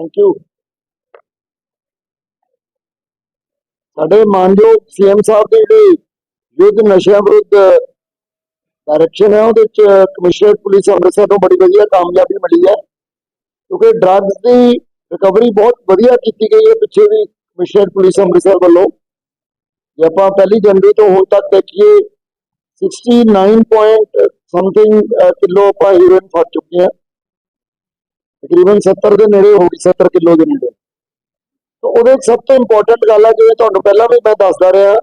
Thank you ਸਾਡੇ ਮਾਨਯੋਗ CM ਸਾਹਿਬ ਦੇ ਜਿਹੜੇ ਯੁੱਧ ਨਸ਼ਿਆਂ ਵਿਰੁੱਧ ਡਾਇਰੈਕਸ਼ਨ ਹੈ, ਉਹਦੇ ਚ ਕਮਿਸ਼ਨਰ ਪੁਲਿਸ ਅੰਮ੍ਰਿਤਸਰ ਨੂੰ ਬੜੀ ਵਧੀਆ ਕਾਮਯਾਬੀ ਮਿਲੀ ਹੈ। ਕਿਉਂਕਿ ਡਰੱਗਸ ਦੀ ਰਿਕਵਰੀ ਬਹੁਤ ਵਧੀਆ ਕੀਤੀ ਗਈ ਹੈ ਪਿੱਛੇ ਵੀ ਕਮਿਸ਼ਨਰ ਪੁਲਿਸ ਅੰਮ੍ਰਿਤਸਰ ਵੱਲੋਂ। ਜੇ ਆਪਾਂ ਪਹਿਲੀ ਜਨਵਰੀ ਤੋਂ ਹੁਣ ਤੱਕ ਦੇਖੀਏ 69 ਪੁਆਇੰਟ ਸਮਥਿੰਗ ਕਿਲੋ ਆਪਾਂ ਹੀਰੋਇਨ ਫੜ ਚੁੱਕੇ ਹਾਂ। ਤਕਰੀਬਨ 70 ਦੇ ਨੇੜੇ ਹੋ ਗਈ 70 ਕਿਲੋ ਦੇ ਨੇੜੇ। ਤਾਂ ਉਹਦੇ ਸਭ ਤੋਂ ਇੰਪੋਰਟੈਂਟ ਗੱਲ ਹੈ ਜਿਵੇਂ ਤੁਹਾਨੂੰ ਪਹਿਲਾਂ ਵੀ ਮੈਂ ਦੱਸਦਾ ਰਿਹਾ,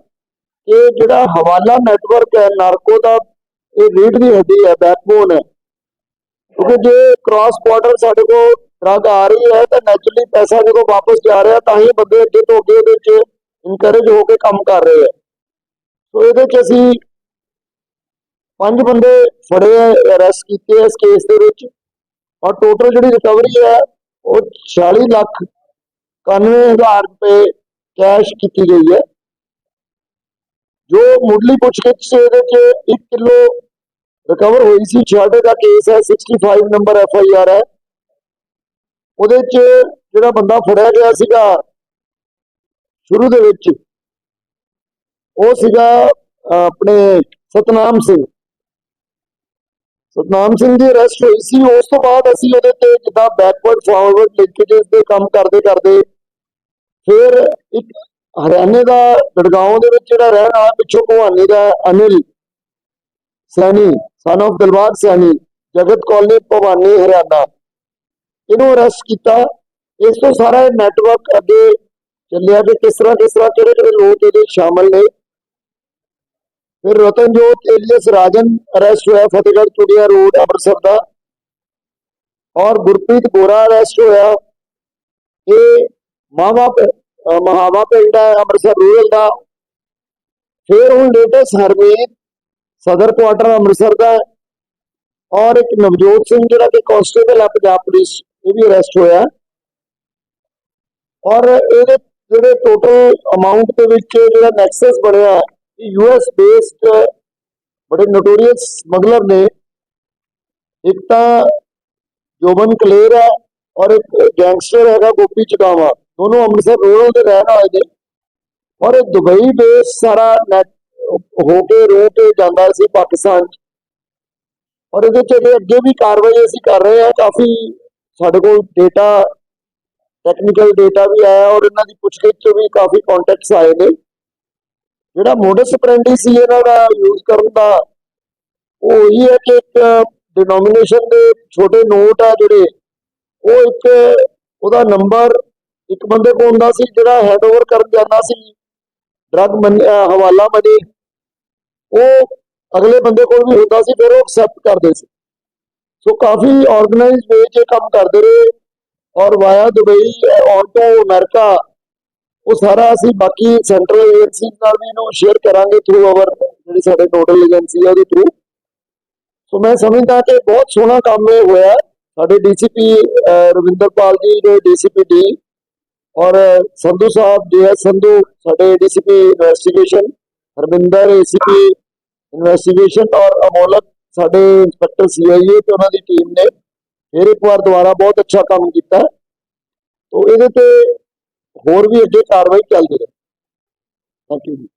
ਕਿ ਜਿਹੜਾ ਹਵਾਲਾ ਨੈਟਵਰਕ ਹੈ, ਨਾਰਕੋ ਦਾ, ਇਹ ਰੀੜ ਦੀ ਹੱਡੀ ਹੈ ਬੈਕਬੋਨ ਹੈ। ਕਿਉਂਕਿ ਜੇ ਕ੍ਰਾਸ ਬਾਰਡਰ ਸਾਡੇ ਕੋਲ ਡਰਗ ਆ ਰਹੀ ਹੈ, ਤਾਂ ਨੈਚੁਰਲੀ ਪੈਸਾ ਜਦੋਂ ਵਾਪਸ ਜਾ ਰਿਹਾ, ਤਾਂ ਹੀ ਬੰਦੇ ਅੱਗੇ ਤੋਂ ਅੱਗੇ ਉਹਦੇ ਵਿੱਚ ਇਨਕਰੇਜ ਹੋ ਕੇ ਕੰਮ ਕਰ ਰਹੇ ਹੈ। ਸੋ ਇਹਦੇ ਚ ਅਸੀਂ ਪੰਜ ਬੰਦੇ ਫੜੇ ਹੈ ਅਰੈਸਟ ਕੀਤੇ ਇਸ ਕੇਸ ਦੇ ਵਿੱਚ। ਔਰ ਟੋਟਲ ਜਿਹੜੀ ਰਿਕਵਰੀ ਹੈ, ਉਹ 46 ਲੱਖ 91000 ਰੁਪਏ ਕੈਸ਼ ਕੀਤੀ ਗਈ ਹੈ। ਜੋ ਮੁੱਢਲੀ ਪੁੱਛਗਿੱਛ ਇਹਦੇ ਚ 1 ਕਿਲੋ ਰਿਕਵਰ ਹੋਈ ਸੀ। ਛਾੜੇ ਦਾ ਕੇਸ ਹੈ 65 ਨੰਬਰ ਐਫ ਆਈ ਆਰ ਹੈ। ਉਹਦੇ ਚ ਜਿਹੜਾ ਬੰਦਾ ਫੜਿਆ ਗਿਆ ਸੀਗਾ, ਸ਼ੁਰੂ ਦੇ ਵਿੱਚ, ਉਹ ਸੀਗਾ ਆਪਣੇ ਸਤਨਾਮ ਸਿੰਘ। ਸਤਨਾਮ ਸਿੰਘ ਦੀ ਅਰੈਸਟ ਹੋਈ ਸੀ। ਉਸ ਤੋਂ ਬਾਅਦ ਅਸੀਂ ਉਹਦੇ ਤੇ ਜਿੱਦਾਂ ਬੈਕਵਰਡ ਫਾਰਵਰਡ ਲਿੰਕੇजेस ਦੇ ਕੰਮ ਕਰਦੇ ਕਰਦੇ ਫਿਰ ਇੱਕ ਹਰਿਆਣੇ ਦਾ ਗੜਗਾਉਂ ਦੇ ਵਿੱਚ ਜਿਹੜਾ ਰਹਿਣ ਵਾਲਾ ਪਿੱਛੋਂ ਭਵਾਨੀ ਦਾ ਅਨਿਲ ਸੈਣੀ ਸਨ of ਦਿਲਬਾਗ ਸੈਣੀ, ਜਗਤ ਕਾਲਨੀ ਭਵਾਨੀ ਹਰਿਆਣਾ। ਇਹਨੂੰ ਅਰੈਸਟ ਕੀਤਾ। ਇਸ ਤੋਂ ਸਾਰਾ ਨੈਟਵਰਕ ਅੱਗੇ ਚੱਲਿਆ ਕਿ ਕਿਸ ਤਰ੍ਹਾਂ ਕਿਸ ਤਰ੍ਹਾਂ ਕਿਹੜੇ ਕਿਹੜੇ ਲੋਕ ਇਹਦੇ ਵਿੱਚ ਸ਼ਾਮਲ ਨੇ। ਫਿਰ ਰਤਨਜੋਤ ਏਲੀਅਸ ਰਾਜਨ ਅਰੈਸਟ ਹੋਇਆ ਫਤਿਹਗੜ੍ਹ ਚੁੜੀਆ ਰੋਡ, ਅੰਮ੍ਰਿਤਸਰ ਦਾ। ਔਰ ਗੁਰਪ੍ਰੀਤ ਗੋਰਾ ਅਰੈਸਟ ਹੋਇਆ। ਇਹ ਮਾਵਾ ਮਹਾਵਾ ਪਿੰਡ ਹੈ, ਅੰਮ੍ਰਿਤਸਰ ਰੂਰਲ ਦਾ। ਫਿਰ ਹੁਣ ਲੇਟੈਸਟ ਹਰਮੀਤ, ਸਦਰ ਕੁਆਟਰ, ਅੰਮ੍ਰਿਤਸਰ ਦਾ ਔਰ ਇੱਕ ਨਵਜੋਤ ਸਿੰਘ ਜਿਹੜਾ ਕਿ ਕਾਂਸਟੇਬਲ ਹੈ, ਪੰਜਾਬ ਪੁਲਿਸ, ਇਹ ਵੀ ਅਰੈਸਟ ਹੋਇਆ। ਔਰ ਇਹਦੇ ਜਿਹੜੇ ਟੋਟਲ ਅਮਾਉਂਟ ਦੇ ਵਿੱਚ ਜਿਹੜਾ ਨੈਕਸਸ ਬਣਿਆ ਯੂਐਸ ਬੇਸਡ ਬੜੇ ਨੋਟੋਰੀਅਸ ਸਮਗਲਰ ਨੇ। ਇੱਕ ਤਾਂ ਜੋਬਨ ਕਲੇਰ ਹੈ ਔਰ ਇੱਕ ਗੈਂਗਸਟਰ ਹੈਗਾ ਗੋਪੀ ਚਟਾਵਾ ਦੋਨੋਂ ਅੰਮ੍ਰਿਤਸਰ ਰੂਰਲ ਦੇ ਰਹਿਣ ਵਾਲੇ ਨੇ। ਔਰ ਇਹ ਦੁਬਈ ਬੇਸ ਸਾਰਾ ਨੈਟ ਹੋ ਕੇ, ਰੋ ਕੇ ਜਾਂਦਾ ਸੀ ਪਾਕਿਸਤਾਨ 'ਚ। ਔਰ ਇਹਦੇ ਚ ਅੱਗੇ ਵੀ ਕਾਰਵਾਈ ਅਸੀਂ ਕਰ ਰਹੇ ਹਾਂ। ਕਾਫੀ ਸਾਡੇ ਕੋਲ ਡੇਟਾ ਟੈਕਨੀਕਲ ਡੇਟਾ ਵੀ ਆਇਆ ਔਰ ਇਹਨਾਂ ਦੀ ਪੁੱਛਗਿੱਛ ਚੋਂ ਵੀ ਕਾਫੀ ਕੰਟੈਕਟਸ ਆਏ ਨੇ। ਜਿਹੜਾ ਮੋਡਸ ਆਪਰੈਂਡੀ ਸੀ ਇਹਨਾਂ ਦਾ ਯੂਜ਼ ਕਰਨ ਦਾ, ਉਹ ਇਹੀ ਹੈ ਕਿ ਇੱਕ ਡਿਨੋਮੀਨੇਸ਼ਨ ਦੇ ਛੋਟੇ ਨੋਟ ਆ ਜਿਹੜੇ, ਉਹ ਇੱਕ ਉਹਦਾ ਨੰਬਰ ਇੱਕ ਬੰਦੇ ਕੋਲ ਹੁੰਦਾ ਸੀ ਜਿਹੜਾ ਹੈਂਡਓਵਰ ਕਰਨ ਜਾਂਦਾ ਸੀ ਡਰਗ ਹਵਾਲਾ ਮਨੀ ਉਹ ਅਗਲੇ ਬੰਦੇ ਕੋਲ ਵੀ ਹੁੰਦਾ ਸੀ, ਫਿਰ ਉਹ ਐਕਸੈਪਟ ਕਰਦੇ ਸੀ। ਸੋ ਕਾਫੀ ਆਰਗੇਨਾਈਜ਼ ਵੇ 'ਚ ਕੰਮ ਕਰਦੇ ਰਹੇ ਔਰ ਵਾਇਆ ਦੁਬਈ, ਔਰ ਤੋਂ ਅਮਰੀਕਾ ਉਹ ਸਾਰਾ ਅਸੀਂ ਬਾਕੀ ਸੈਂਟਰਲ ਏਜੰਸੀਜ਼ ਨਾਲ ਵੀ ਇਹਨੂੰ ਸ਼ੇਅਰ ਕਰਾਂਗੇ ਥਰੂ ਆਵਰ ਜਿਹੜੀ ਸਾਡੇ ਨੋਡਲ ਏਜੰਸੀ ਹੈ ਉਹਦੇ ਥਰੂ ਸੋ ਮੈਂ ਸਮਝਦਾ ਕਿ ਬਹੁਤ ਸੋਹਣਾ ਕੰਮ ਇਹ ਹੋਇਆ। ਸਾਡੇ ਡੀਸੀਪੀ ਰਵਿੰਦਰਪਾਲ ਜੀ ਦੇ ਡੀਸੀਪੀ ਡੀ ਔਰ ਸੰਧੂ ਸਾਹਿਬ ਡੀਐਸ ਸੰਧੂ, ਸਾਡੇ DCP investigation Harvinder ACP investigation ਔਰ ਅਮੋਲਕ, ਸਾਡੇ ਇੰਸਪੈਕਟਰ ਸੀਆਈਏ ਤੇ ਉਹਨਾਂ ਦੀ ਟੀਮ ਨੇ। ਫਿਰ ਇੱਕ ਵਾਰ ਦੁਬਾਰਾ ਬਹੁਤ ਅੱਛਾ ਕੰਮ ਕੀਤਾ। ਤੋ ਇਹਦੇ ਤੇ ਹੋਰ ਵੀ ਅੱਗੇ ਕਾਰਵਾਈ ਚੱਲਦੀ ਰਹੇ। Thank you ji.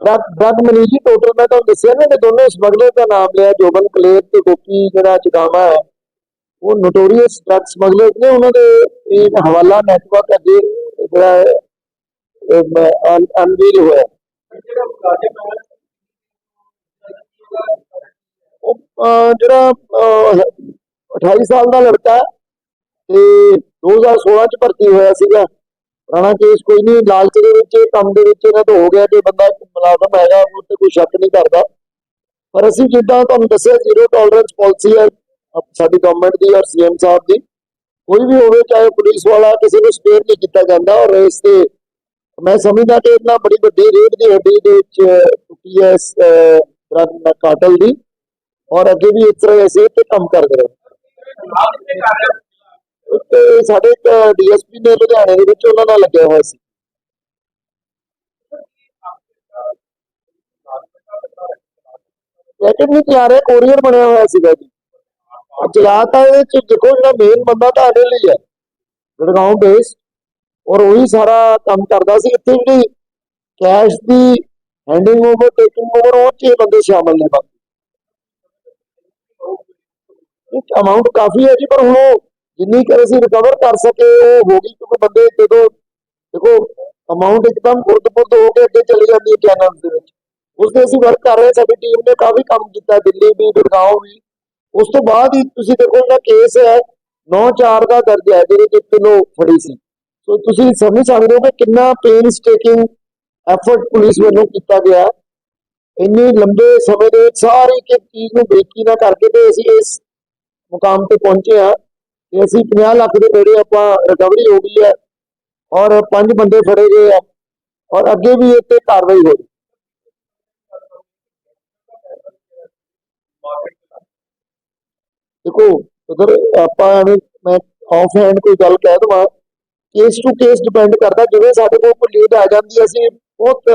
Drug money ਜੀ ਟੋਟਲ ਮੈਂ ਤੁਹਾਨੂੰ ਦੱਸਿਆ ਨਾ ਕਿ ਦੋਨੋਂ ਸਮਗਲਰ ਦਾ ਨਾਮ ਲਿਆ, ਜੋਬਨ ਕਲੇਰ ਤੇ ਗੋਪੀ, ਜਿਹੜਾ ਚਗਾਵਾ ਹੈ, ਉਹ ਨੋਟੋਰੀਅਸ ਡਰਗ ਸਮਗਲਰ ਨੇ, ਉਹਨਾਂ ਦੇ ਇਹ ਹਵਾਲਾ ਨੈਟਵਰਕ ਅੱਗੇ ਜਿਹੜਾ ਅਨਵੀਲ ਹੋਇਆ ਜਿਹੜਾ 28 ਸਾਲ ਦਾ ਲੜਕਾ ਹੈ ਤੇ 2016 ਚ ਭਰਤੀ ਹੋਇਆ ਸੀਗਾ। ਪੁਰਾਣਾ ਕੇਸ ਕੋਈ ਨਹੀਂ, ਲਾਲਚ ਦੇ ਵਿੱਚ, ਕੰਮ ਦੇ ਵਿੱਚ ਇਹਨਾਂ ਤੋਂ ਹੋ ਗਿਆ ਕਿ ਬੰਦਾ ਮੁਲਾਜ਼ਮ ਹੈਗਾ, ਉਹ ਤੇ ਕੋਈ ਸ਼ੱਕ ਨਹੀਂ ਕਰਦਾ। ਪਰ ਅਸੀਂ ਜਿੱਦਾਂ ਤੁਹਾਨੂੰ ਦੱਸਿਆ ਜ਼ੀਰੋ ਟੋਲਰੈਂਸ ਪਾਲਿਸੀ ਹੈ ਸਾਡੀ ਗਵਰਨਮੈਂਟ ਦੀ ਔਰ ਸੀਐਮ ਸਾਹਿਬ ਦੀ। ਕੋਈ ਵੀ ਹੋਵੇ, ਚਾਹੇ ਪੁਲਿਸ ਵਾਲਾ, ਕਿਸੇ ਨੂੰ ਸਪੇਅਰ ਨਹੀਂ ਕੀਤਾ ਜਾਂਦਾ ਔਰ ਇਸ ਤੇ ਮੈਂ ਸਮਝਦਾ ਕਿ ਇਹਨਾਂ ਬੜੀ ਵੱਡੀ ਰੇਡ ਦੀ ਹੱਡੀ ਦੇ ਵਿੱਚ ਟੁੱਟੀ ਹੈ ਇਸ ਕਾਟਲ ਦੀ। ਔਰ ਅੱਗੇ ਵੀ ਇਸ ਤਰ੍ਹਾਂ ਅਸੀਂ ਤੇ ਕੰਮ ਕਰਦੇ ਰਹੇ। ਤੇ ਸਾਡੇ ਇੱਕ ਡੀਐਸਪੀ ਨੇ ਲੁਧਿਆਣੇ ਦੇ ਵਿੱਚ ਉਹਨਾਂ ਨਾਲ ਲੱਗਿਆ ਹੋਇਆ ਸੀ। ਪੈਕੇਟ ਨਹੀਂ ਚਲਾ ਰਿਹਾ ਕੋਰੀਅਰ ਬਣਿਆ ਹੋਇਆ ਸੀਗਾ ਜੀ। ਉਹ ਚਲਾਤਾ ਦੇਖੋ ਜਿਹੜਾ ਮੇਨ ਬੰਦਾ ਤਾਂ ਅਨਿਲ ਹੀ ਹੈ ਗੜਗਾਉਂ ਬੇਸ ਔਰ ਉਹੀ ਸਾਰਾ ਕੰਮ ਕਰਦਾ ਸੀ ਇੱਥੇ ਜਿਹੜੀ ਕੈਸ਼ ਦੀ ਹੈਂਡਿੰਗ ਓਵਰ ਟੇਕਿੰਗ ਓਵਰ ਉਹ 'ਚ ਬੰਦੇ ਸ਼ਾਮਲ ਨੇ ਬਾਕੀ। ਇੱਕ ਅਮਾਉਂਟ ਕਾਫੀ ਹੈ ਜੀ, ਪਰ ਹੁਣ ਉਹ ਜਿੰਨੀ ਕਰ ਅਸੀਂ ਰਿਕਵਰ ਕਰ ਸਕੇ, ਉਹ ਹੋ ਗਈ ਕਿਉਂਕਿ ਬੰਦੇ ਜਦੋਂ ਦੇਖੋ ਅਮਾਉਂਟ ਇੱਕਦਮ ਗੁਰਦ-ਬੁਰਦ ਹੋ ਕੇ ਅੱਗੇ ਚਲੀ ਜਾਂਦੀ ਹੈ ਚੈਨਲ ਦੇ ਵਿੱਚ। ਉਸ ਦੇ ਅਸੀਂ ਵਰਕ ਕਰ ਰਹੇ ਸਾਡੀ ਟੀਮ ਨੇ ਕਾਫੀ ਕੰਮ ਕੀਤਾ, ਦਿੱਲੀ ਵੀ ਗੁੜਗਾਉਂ ਵੀ। ਉਸ ਤੋਂ ਬਾਅਦ ਹੀ ਤੁਸੀਂ ਦੇਖੋ ਜਿਹੜਾ ਕੇਸ ਹੈ 9-4 ਦਾ ਦਰਜ ਹੈ, ਜਿਹਦੇ ਚ ਕਿਲੋ ਫੜੀ ਸੀ। ਸੋ ਤੁਸੀਂ ਸਮਝ ਸਕਦੇ ਹੋ ਕਿ ਕਿੰਨਾ ਪੇਨਸ ਟੇਕਿੰਗ ਐਫਰਟ ਪੁਲਿਸ ਵੱਲੋਂ ਕੀਤਾ ਗਿਆ ਇੰਨੇ ਲੰਬੇ ਸਮੇਂ ਦੇ ਵਿੱਚ ਇੱਕ ਚੀਜ਼ ਨੂੰ ਬੇਕੀ ਨਾ ਕਰਕੇ ਤੇ ਅਸੀਂ ਇਸ ਮੁਕਾਮ ਤੇ ਪਹੁੰਚੇ ਆ ਕਿ ਅਸੀਂ 50 ਲੱਖ ਦੇ ਨੇੜੇ ਆਪਾਂ ਰਿਕਵਰੀ ਹੋ ਗਈ ਹੈ ਔਰ ਪੰਜ ਬੰਦੇ ਫੜੇ ਗਏ ਆ ਔਰ ਅੱਗੇ ਵੀ ਇਹ ਤੇ ਕਾਰਵਾਈ ਹੋਈ ਦੇਖੋ ਉਧਰ ਆਪਾਂ ਐਵੇਂ ਮੈਂ ਆਫ ਹੈਂਡ ਕੋਈ ਗੱਲ ਕਹਿ ਦਵਾਂ ਕੇਸ ਟੂ ਕੇਸ ਡਿਪੈਂਡ ਕਰਦਾ ਜਿਵੇਂ ਸਾਡੇ ਕੋਲ ਕੋਈ ਲੀਡ ਆ ਜਾਂਦੀ ਹੈ, ਅਸੀਂ ਬਹੁਤ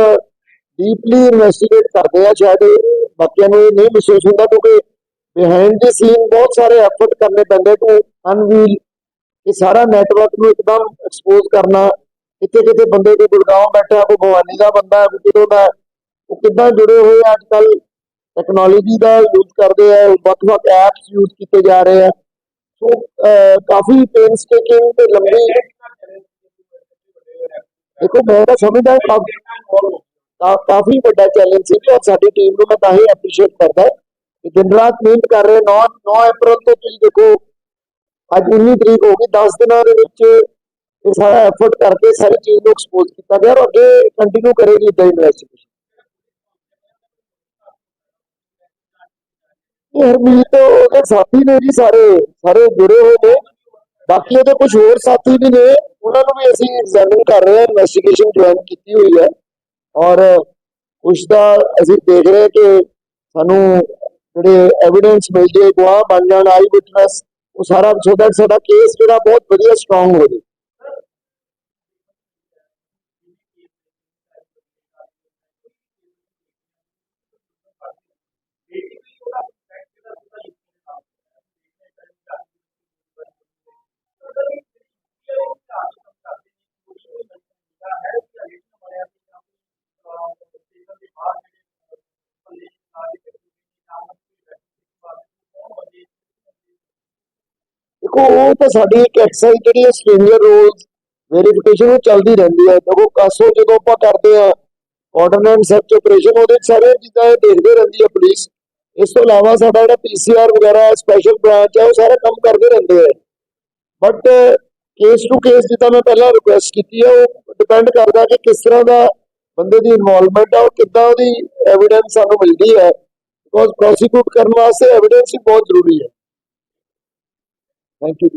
ਡੀਪਲੀ ਇਨਵੈਸਟੀਗੇਟ ਕਰਦੇ ਆ ਸ਼ਾਇਦ ਬਾਕੀਆਂ ਨੂੰ ਇਹ ਨਹੀਂ ਮਹਿਸੂਸ ਹੁੰਦਾ ਕਿਉਂਕਿ ਬਿਹਾਈਂਡ ਦੀ ਸੀਨ ਬਹੁਤ ਸਾਰੇ ਐਫਰਟ ਕਰਨੇ ਪੈਂਦੇ ਟੂ ਅਨਵੀਲ ਇਹ ਸਾਰਾ ਨੈਟਵਰਕ ਨੂੰ ਇੱਕਦਮ ਐਕਸਪੋਜ਼ ਕਰਨਾ। ਕਿਤੇ ਕਿਤੇ ਬੰਦੇ ਕੋਈ ਗੁੜਗਾਉਂ ਬੈਠਾ ਕੋਈ ਭਵਾਨੀ ਦਾ ਬੰਦਾ ਹੈ ਕੋਈ ਕਿਤੋਂ ਦਾ ਹੈ, ਉਹ ਕਿੱਦਾਂ ਜੁੜੇ ਹੋਏ ਆ ਅੱਜ ਕੱਲ ਟੈਕਨੋਲੋਜੀ ਦਾ ਯੂਜ਼ ਕਰਦੇ ਆ ਵੱਖ-ਵੱਖ ਐਪਸ ਯੂਜ਼ ਕੀਤੇ ਜਾ ਰਹੇ ਆ। ਸੋ ਅਹ, ਕਾਫੀ ਪੇਨਸ ਟੇਕਿੰਗ ਤੇ ਲੰਬੀ ਦੇਖੋ ਮੈਂ ਤਾਂ ਸਮਝਦਾ ਕਾਫੀ ਕਾ- ਕਾਫੀ ਵੱਡਾ ਚੈਲੰਜ ਸੀ ਔਰ ਸਾਡੀ ਟੀਮ ਨੂੰ ਮੈਂ ਤਾਂ ਹੀ ਐਪਰੀਸ਼ੀਏਟ ਕਰਦਾ। ਕਿ ਦਿਨ ਰਾਤ ਮਿਹਨਤ ਕਰ ਰਹੇ 9 9 ਅਪ੍ਰੈਲ ਤੋਂ ਤੁਸੀਂ ਦੇਖੋ, ਅੱਜ 19 ਤਰੀਕ ਹੋ ਗਈ 10 ਦਿਨਾਂ ਦੇ ਵਿੱਚ ਇਹ ਸਾਰਾ ਐਫਰਟ ਕਰਕੇ ਸਾਰੀ ਚੀਜ਼ ਨੂੰ ਐਕਸਪੋਜ਼ ਕੀਤਾ ਗਿਆ ਔਰ ਅੱਗੇ ਕੰਟੀਨਿਊ ਕਰੇਗੀ ਇਦਾਂ ਇਨਵੈਸਟੀਗੇਸ਼ਨ ਇਹ ਹਰਮੀਤ ਉਹਦੇ ਸਾਥੀ ਨੇ ਜੀ ਸਾਰੇ ਸਾਰੇ ਜੁੜੇ ਹੋਏ ਨੇ। ਬਾਕੀ ਉਹਦੇ ਕੁਝ ਹੋਰ ਸਾਥੀ ਵੀ ਨੇ, ਉਹਨਾਂ ਨੂੰ ਵੀ ਅਸੀਂ ਐਗਜ਼ਾਮਿਨ ਕਰ ਰਹੇ ਹਾਂ ਇਨਵੈਸਟੀਗੇਸ਼ਨ ਜੁਆਇਨ ਕੀਤੀ ਹੋਈ ਹੈ। ਔਰ ਕੁਝ ਦਾ ਅਸੀਂ ਦੇਖ ਰਹੇ ਕਿ ਸਾਨੂੰ ਜਿਹੜੇ ਐਵੀਡੈਂਸ ਮਿਲਦੇ ਗਵਾਹ ਬਣ ਜਾਣ ਆਈ ਵਿਟਨੈਸ ਉਹ ਸਾਰਾ ਸੋ ਦੈਟ ਸਾਡਾ ਕੇਸ ਜਿਹੜਾ ਬਹੁਤ ਵਧੀਆ ਸਟਰੋਂਗ ਹੋ ਜੇ। ਦੇਖੋ, ਉਹ ਤਾਂ ਸਾਡੀ ਇੱਕ ਐਕਸਰਸਾਈਜ਼ ਜਿਹੜੀ ਹੈ ਸਟ੍ਰੇਂਜਰ ਰੋਲਸ ਵੈਰੀਫਿਕੇਸ਼ਨ ਉਹ ਚੱਲਦੀ ਰਹਿੰਦੀ ਹੈ। ਦੇਖੋ, ਕਾਸੋ ਜਦੋਂ ਆਪਾਂ ਕਰਦੇ ਆ ਆਰਡਨੈਂਸ ਸਰਚ ਆਪਰੇਸ਼ਨ ਉਹਦੇ ਸਾਰੇ ਚੀਜ਼ਾਂ ਇਹ ਦੇਖਦੇ ਰਹਿੰਦੀ ਹੈ ਪੁਲਿਸ ਇਸ ਤੋਂ ਇਲਾਵਾ ਸਾਡਾ ਜਿਹੜਾ ਪੀਸੀਆਰ ਵਗੈਰਾ ਸਪੈਸ਼ਲ ਬ੍ਰਾਂਚ ਹੈ, ਉਹ ਸਾਰਾ ਕੰਮ ਕਰਦੇ ਰਹਿੰਦੇ ਆ ਬਟ ਕੇਸ ਟੂ ਕੇਸ ਜਿੱਦਾਂ ਮੈਂ ਪਹਿਲਾਂ ਰਿਕੁਐਸਟ ਕੀਤੀ ਹੈ, ਉਹ ਡਿਪੈਂਡ ਕਰਦਾ ਕਿ ਕਿਸ ਤਰ੍ਹਾਂ ਦਾ ਬੰਦੇ ਦੀ ਇਨਵੋਲਵਮੈਂਟ ਹੈ ਔਰ ਕਿੱਦਾਂ ਉਹਦੀ ਐਵੀਡੈਂਸ ਸਾਨੂੰ ਮਿਲਦੀ ਹੈ। ਬਿਕੋਜ਼ ਪ੍ਰੋਸੀਕਿਊਟ ਕਰਨ ਵਾਸਤੇ ਐਵੀਡੈਂਸ ਹੀ ਬਹੁਤ ਜ਼ਰੂਰੀ ਹੈ। Thank you